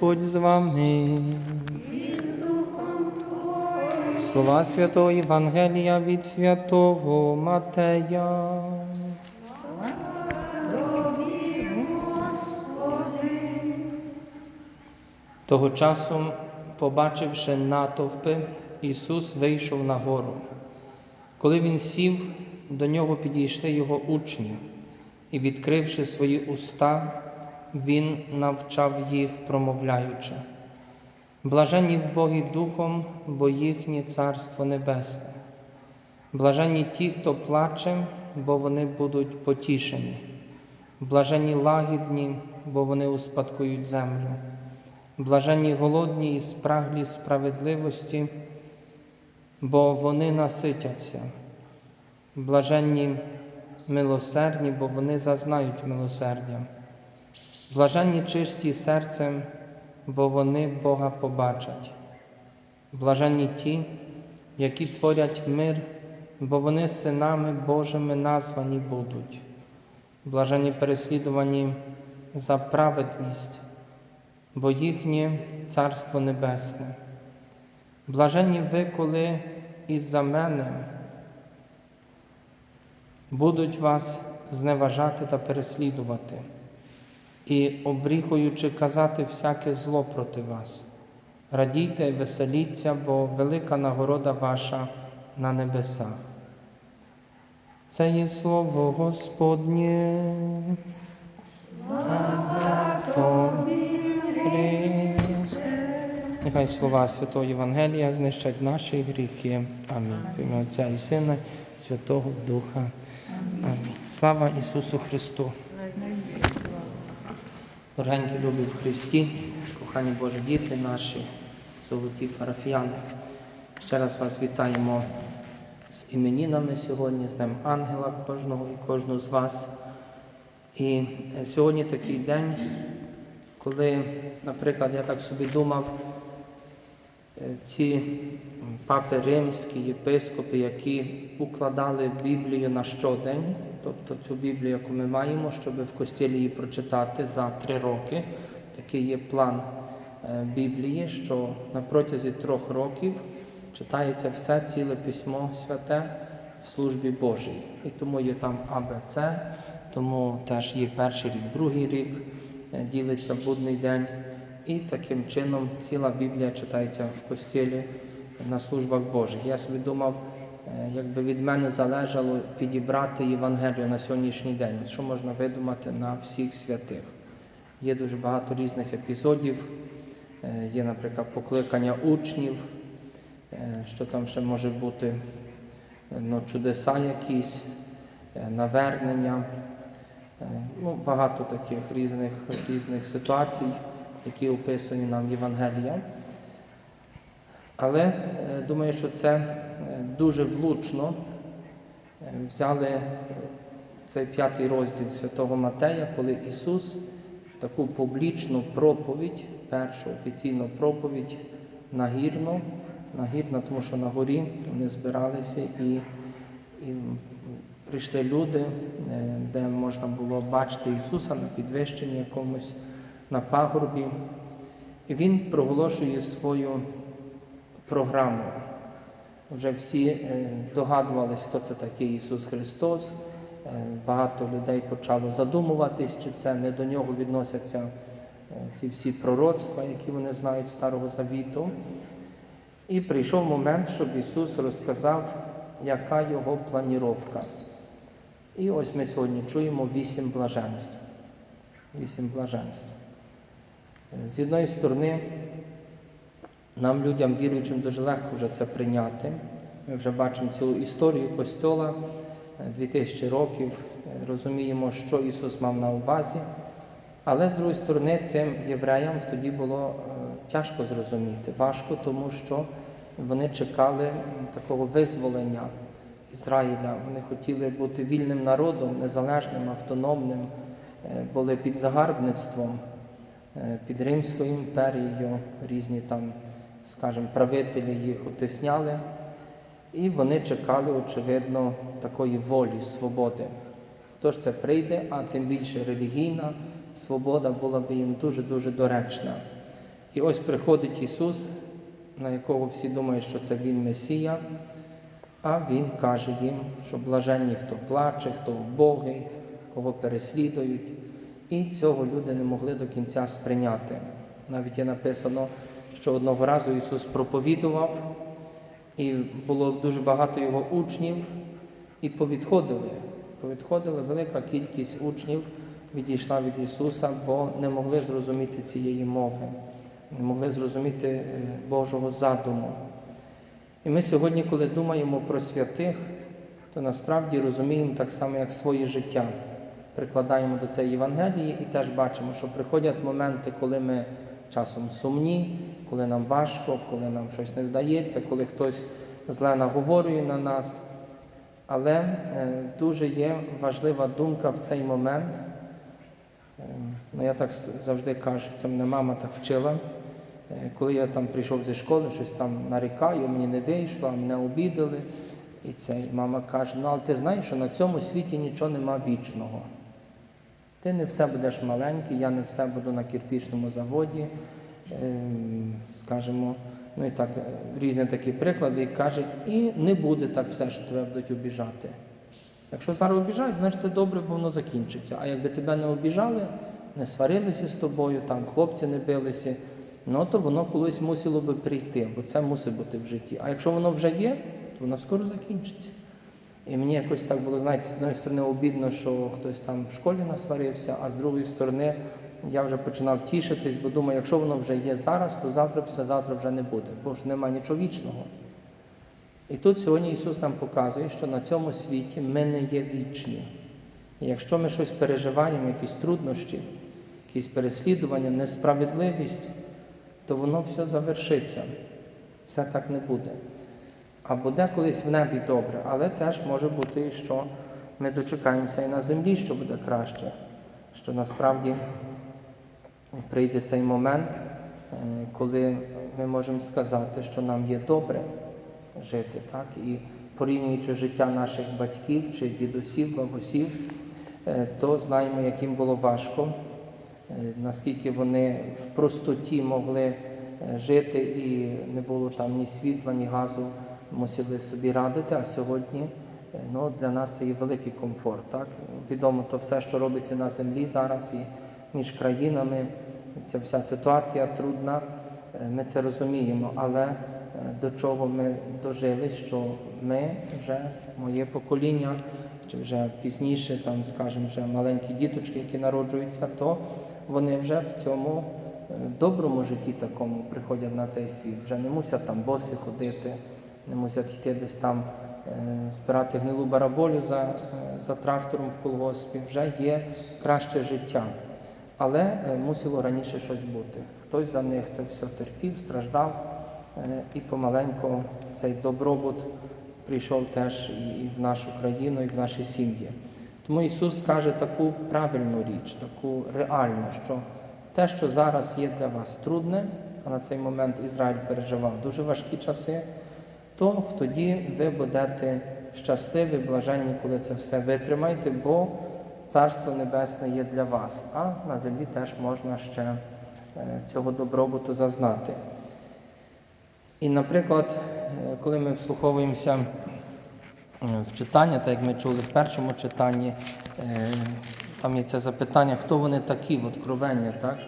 Господь з вами. Слова Святого Євангелія від Святого Матея. Того часу, побачивши натовпи, Ісус вийшов на гору. Коли він сів, до нього підійшли його учні, і, відкривши свої уста, він навчав їх, промовляючи. Блаженні в Богі Духом, бо їхнє Царство Небесне. Блаженні ті, хто плаче, бо вони будуть потішені. Блаженні лагідні, бо вони успадкують землю. Блаженні голодні і спраглі справедливості, бо вони наситяться. Блаженні милосердні, бо вони зазнають милосердя. Блаженні чисті серцем, бо вони Бога побачать. Блаженні ті, які творять мир, бо вони синами Божими названі будуть. Блаженні переслідувані за праведність, бо їхнє Царство Небесне. Блаженні ви, коли із-за мене будуть вас зневажати та переслідувати і, обріхуючи казати всяке зло проти вас. Радійте, веселіться, бо велика нагорода ваша на небесах. Це є слово Господнє. Слава Тобі, Христе. Нехай слова Святого Євангелія знищать наші гріхи. Амінь. В Отця і Сина, Святого Духа. Амінь. Слава Ісусу Христу. Дорогенькі любі в Христі, кохані Божі діти наші, золоті парафіяни. Ще раз вас вітаємо з іменінами сьогодні, з Днем Ангела кожного і кожного з вас. І е, сьогодні такий день, коли, наприклад, я так собі думав, ці папи римські, єпископи, які укладали Біблію на щодень, тобто цю Біблію, яку ми маємо, щоб в костілі її прочитати за три роки. Такий є план е, Біблії, що на протязі трьох років читається все ціле письмо святе в службі Божій. І тому є там АБЦ, тому теж є перший рік, другий рік, е, ділиться будний день. І таким чином ціла Біблія читається в костілі на службах Божих. Я собі думав, е, якби від мене залежало підібрати Євангелію на сьогоднішній день, що можна видумати на всіх святих. Є дуже багато різних епізодів, Е, є, наприклад, покликання учнів, е, що там ще може бути, ну, чудеса якісь, навернення. Ну, багато таких різних, різних ситуацій, які описані нам Євангелія. Але е, думаю, що це е, дуже влучно е, взяли цей п'ятий розділ Святого Матея, коли Ісус таку публічну проповідь, першу офіційну проповідь нагірну, нагірно, тому що на горі вони збиралися і, і прийшли люди, де можна було бачити Ісуса на підвищенні якомусь на пагорбі. І Він проголошує свою програму. Вже всі е, догадувалися, хто це такий Ісус Христос. Е, Багато людей почало задумуватись, чи це не до нього відносяться е, ці всі пророцтва, які вони знають Старого Завіту. І прийшов момент, щоб Ісус розказав, яка його планіровка. І ось ми сьогодні чуємо вісім блаженств. Вісім блаженств. З одної сторони, Нам, людям, віруючим, дуже легко вже це прийняти. Ми вже бачимо цілу історію Костьола е, 2000 років, е, розуміємо, що Ісус мав на увазі. Але з другої сторони, цим євреям тоді було е, тяжко зрозуміти, важко, тому що вони чекали такого визволення Ізраїля. Вони хотіли бути вільним народом, незалежним, автономним, е, були під загарбництвом, е, під Римською імперією, різні там, скажімо, правителі їх утисняли. І вони чекали, очевидно, такої волі, свободи. Хто ж це прийде, а тим більше релігійна свобода була б їм дуже-дуже доречна. І ось приходить Ісус, на якого всі думають, що це Він Месія, а Він каже їм, що блаженні, хто плаче, хто вбогий, кого переслідують. І цього люди не могли до кінця сприйняти. Навіть є написано, що одного разу Ісус проповідував, і було дуже багато його учнів, і повідходили. Повідходили велика кількість учнів відійшла від Ісуса, бо не могли зрозуміти цієї мови, не могли зрозуміти е, Божого задуму. І ми сьогодні, коли думаємо про святих, то насправді розуміємо так само, як своє життя. Прикладаємо до цієї Євангелії і теж бачимо, що приходять моменти, коли ми часом сумні, коли нам важко, коли нам щось не вдається, коли хтось зле наговорює на нас. Але е, дуже є важлива думка в цей момент. Е, ну, я так завжди кажу, це мене мама так вчила. Е, Коли я там прийшов зі школи, щось там нарікаю, мені не вийшло, мене обідали. І це і мама каже: ну але ти знаєш, що на цьому світі нічого нема вічного. Ти не все будеш маленький, я не все буду на кирпічному заводі, ем, скажімо, ну і так, е, різні такі приклади, і каже, і не буде так все, що тебе будуть обіжати. Якщо зараз обіжають, значить це добре, бо воно закінчиться. А якби тебе не обіжали, не сварилися з тобою, там хлопці не билися, ну то воно колись мусило би прийти, бо це мусить бути в житті. А якщо воно вже є, то воно скоро закінчиться. І мені якось так було, знаєте, з однієї сторони обідно, що хтось там в школі насварився, а з другої сторони я вже починав тішитись, бо думаю, якщо воно вже є зараз, то завтра, післязавтра вже не буде, бо ж нема нічого вічного. І тут сьогодні Ісус нам показує, що на цьому світі ми не є вічні. І якщо ми щось переживаємо, якісь труднощі, якісь переслідування, несправедливість, то воно все завершиться. Все так не буде. А буде колись в небі добре, але теж може бути, що ми дочекаємося і на землі, що буде краще, що насправді прийде цей момент, е, коли ми можемо сказати, що нам є добре жити, так? І порівнюючи життя наших батьків чи дідусів, бабусів, е, то знаємо, як їм було важко, е, наскільки вони в простоті могли жити і не було там ні світла, ні газу, мусили собі радити. А сьогодні е, ну, для нас це є великий комфорт. Так? Відомо то все, що робиться на землі зараз і між країнами, ця вся ситуація трудна, е, ми це розуміємо, але е, до чого ми дожили, що ми вже, моє покоління, чи вже пізніше, там, скажімо, вже маленькі діточки, які народжуються, то вони вже в цьому доброму житті такому приходять на цей світ. Вже не мусять там боси ходити, не мусять йти десь там е, збирати гнилу бараболю за, е, за трактором в колгоспі. Вже є краще життя. Але е, мусило раніше щось бути. Хтось за них це все терпів, страждав, і помаленьку цей добробут прийшов теж і в нашу країну, і в наші сім'ї. Тому Ісус каже таку правильну річ, таку реальну, що те, що зараз є для вас трудне, а на цей момент Ізраїль переживав дуже важкі часи, то тоді ви будете щасливі, блаженні, коли це все витримаєте, бо Царство Небесне є для вас, а на землі теж можна ще е, цього добробуту зазнати. І, наприклад, е, коли ми вслуховуємося е, в читання, так як ми чули в першому читанні, там є це запитання, хто вони такі в откровення, так?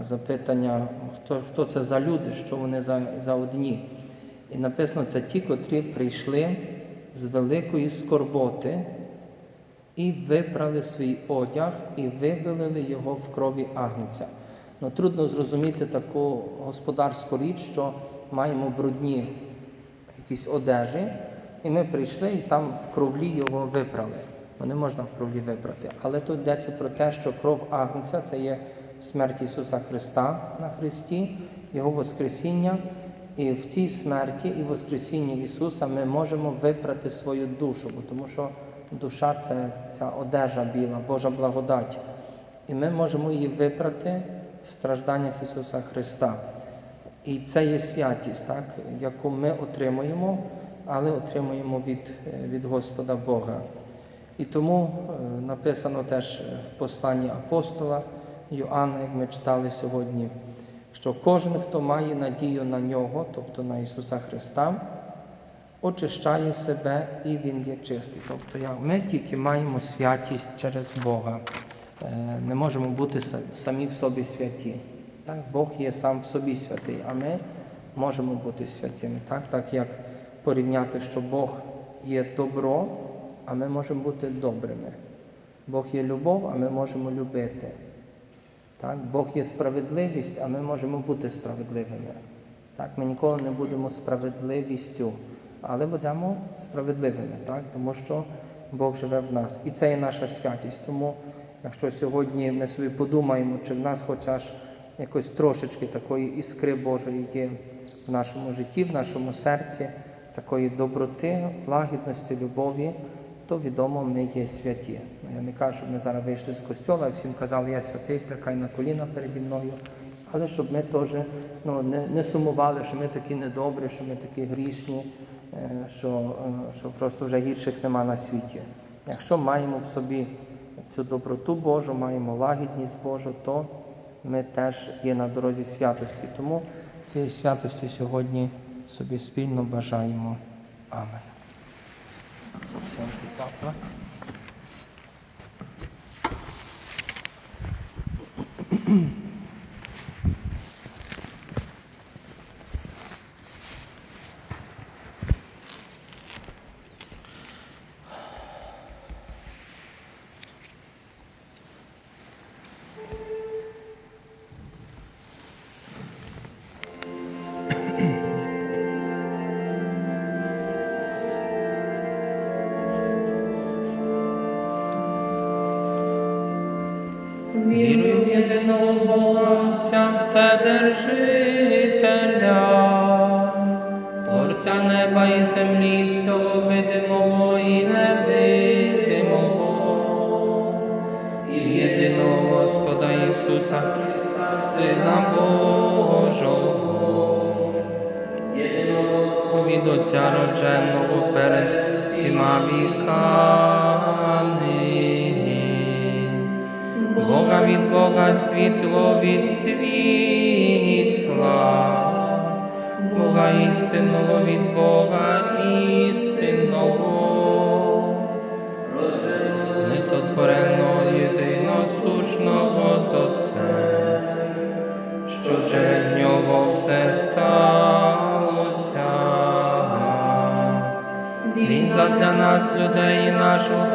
запитання, хто, хто це за люди, що вони за, за одні. І написано, це ті, котрі прийшли з великої скорботи і випрали свій одяг і вибилили його в крові агнця. Ну, трудно зрозуміти таку господарську річ, що маємо брудні якісь одежі, і ми прийшли і там в кровлі його випрали. Ну, не можна в кровлі випрати. Але тут йдеться про те, що кров Агнця це є смерть Ісуса Христа на Христі, Його Воскресіння. І в цій смерті і Воскресінні Ісуса ми можемо випрати свою душу, бо тому що душа це ця одежа біла, Божа благодать. І ми можемо її випрати в стражданнях Ісуса Христа. І це є святість, так, яку ми отримуємо, але отримуємо від, від Господа Бога. І тому е, написано теж в посланні апостола Йоанна, як ми читали сьогодні, що кожен, хто має надію на нього, тобто на Ісуса Христа, очищає себе і Він є чистий. Тобто ми тільки маємо святість через Бога. Е, Не можемо бути самі в собі святі. Так? Бог є сам в собі святий, а ми можемо бути святими. Так, так як порівняти, що Бог є добро, а ми можемо бути добрими. Бог є любов, а ми можемо любити. Так? Бог є справедливість, а ми можемо бути справедливими. Так? Ми ніколи не будемо справедливістю, але будемо справедливими, так? тому що Бог живе в нас. І це є наша святість. Тому, якщо сьогодні ми собі подумаємо, чи в нас хоча ж якось трошечки такої іскри Божої є в нашому житті, в нашому серці, такої доброти, лагідності, любові, то відомо ми є святі. Ну, Я не кажу, щоб ми зараз вийшли з костьола і всім казали, я святий, клякай на коліна переді мною. Але щоб ми теж ну, не, не сумували, що ми такі недобрі, що ми такі грішні, е, що, е, що просто вже гірших нема на світі. Якщо маємо в собі цю доброту Божу, маємо лагідність Божу, то ми теж є на дорозі святості. Тому цієї святості сьогодні собі спільно бажаємо. Амен. Святий Папа. Вседержителя, Творця неба і землі, всього видимого і невидимого, і єдиного Господа Ісуса Сина Божого, єдиного від Отця родженого перед всіма віками. Бога від Бога, світло від світла, Бога істинного від Бога істинного, несотвореного єдиносушного з Отцем, що через нього все сталося. Він задля нас, людей нашого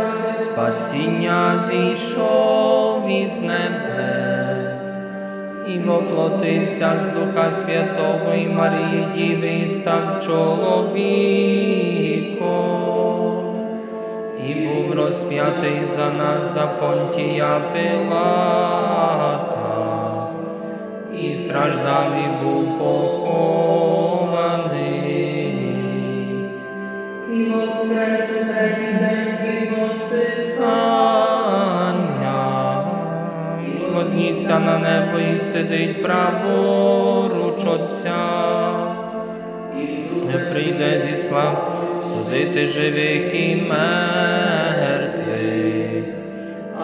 спасіння зійшов із небес і воплотився з Духа Святого і Марії Діви і став чоловіком, і був розп'ятий за нас за понтія Пилата, і страждав і був похований. І воскрес у третій день з Писання, і вознісся на небо і сидить праворуч Отця, і прийде зі слав судити живих і мертвих,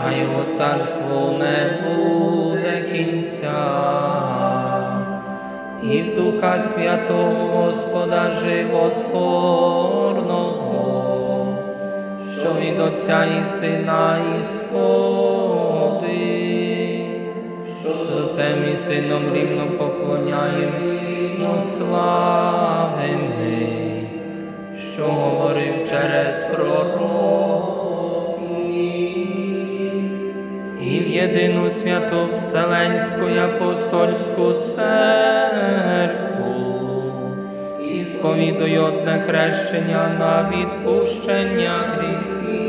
а його царству не буде кінця. І в Духа Святого Господа Животворного, що від Отця і Сина ісходить, що з Отцем і Сином рівно поклоняємо, но славими, що говорив через пророків. І в єдину святу Вселенську і апостольську церкву, і сповідую одне хрещення на відпущення гріхів.